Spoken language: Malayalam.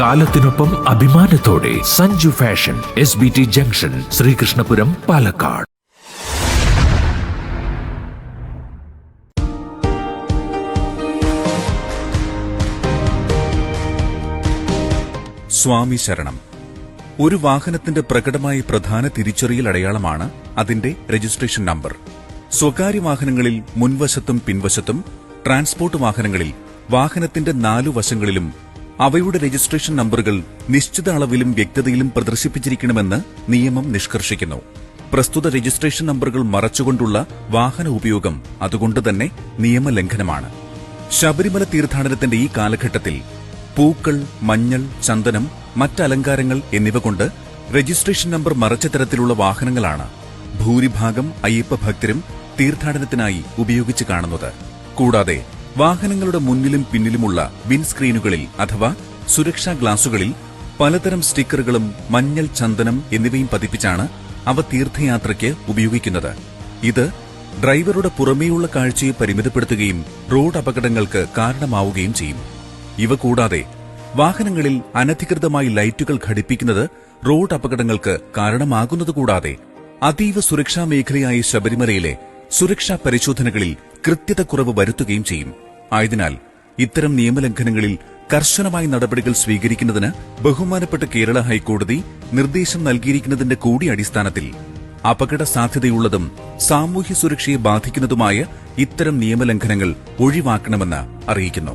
കാലത്തിനൊപ്പം അഭിമാനത്തോടെ Sanju fashion S B T junction Sreekrishnapuram Palakkad. സ്വാമി ശരണം. ഒരു വാഹനത്തിന്റെ പ്രകടമായ പ്രധാന തിരിച്ചറിയൽ അടയാളമാണ് അതിന്റെ രജിസ്ട്രേഷൻ നമ്പർ. സ്വകാര്യ വാഹനങ്ങളിൽ മുൻവശത്തും പിൻവശത്തും ട്രാൻസ്പോർട്ട് വാഹനങ്ങളിൽ വാഹനത്തിന്റെ നാലു വശങ്ങളിലും അവയുടെ രജിസ്ട്രേഷൻ നമ്പറുകൾ നിശ്ചിത അളവിലും വ്യക്തതയിലും പ്രദർശിപ്പിച്ചിരിക്കണമെന്ന് നിയമം നിഷ്കർഷിക്കുന്നു. പ്രസ്തുത രജിസ്ട്രേഷൻ നമ്പറുകൾ മറച്ചുകൊണ്ടുള്ള വാഹന ഉപയോഗം അതുകൊണ്ടുതന്നെ നിയമലംഘനമാണ്. ശബരിമല തീർത്ഥാടനത്തിന്റെ ഈ കാലഘട്ടത്തിൽ പൂക്കൾ മഞ്ഞൾ ചന്ദനം മറ്റലങ്കാരങ്ങൾ എന്നിവ കൊണ്ട് രജിസ്ട്രേഷൻ നമ്പർ മറച്ച തരത്തിലുള്ള വാഹനങ്ങളാണ് ഭൂരിഭാഗം അയ്യപ്പ ഭക്തരും തീർത്ഥാടനത്തിനായി ഉപയോഗിച്ച് കാണുന്നത്. കൂടാതെ വാഹനങ്ങളുടെ മുന്നിലും പിന്നിലുമുള്ള വിൻസ്ക്രീനുകളിൽ അഥവാ സുരക്ഷാ ഗ്ലാസുകളിൽ പലതരം സ്റ്റിക്കറുകളും മഞ്ഞൾ ചന്ദനം എന്നിവയും പതിപ്പിച്ചാണ് അവ തീർത്ഥയാത്രയ്ക്ക് ഉപയോഗിക്കുന്നത്. ഇത് ഡ്രൈവറുടെ പുറമേയുള്ള കാഴ്ചയെ പരിമിതപ്പെടുത്തുകയും റോഡ് അപകടങ്ങൾക്ക് കാരണമാവുകയും ചെയ്യും. ഇവ കൂടാതെ വാഹനങ്ങളിൽ അനധികൃതമായി ലൈറ്റുകൾ ഘടിപ്പിക്കുന്നത് റോഡ് അപകടങ്ങൾക്ക് കാരണമാകുന്നത് കൂടാതെ അതീവ സുരക്ഷാ മേഖലയായ ശബരിമലയിലെ സുരക്ഷാ പരിശോധനകളിൽ കൃത്യത കുറവ് വരുത്തുകയും ചെയ്യും. ആയതിനാൽ ഇത്തരം നിയമലംഘനങ്ങളിൽ കർശനമായ നടപടികൾ സ്വീകരിക്കുന്നതിന് ബഹുമാനപ്പെട്ട കേരള ഹൈക്കോടതി നിർദ്ദേശം നൽകിയിരിക്കുന്നതിന്റെ കൂടി അടിസ്ഥാനത്തിൽ അപകട സാധ്യതയുള്ളതും സാമൂഹ്യ സുരക്ഷയെ ബാധിക്കുന്നതുമായ ഇത്തരം നിയമലംഘനങ്ങൾ ഒഴിവാക്കണമെന്ന് അറിയിക്കുന്നു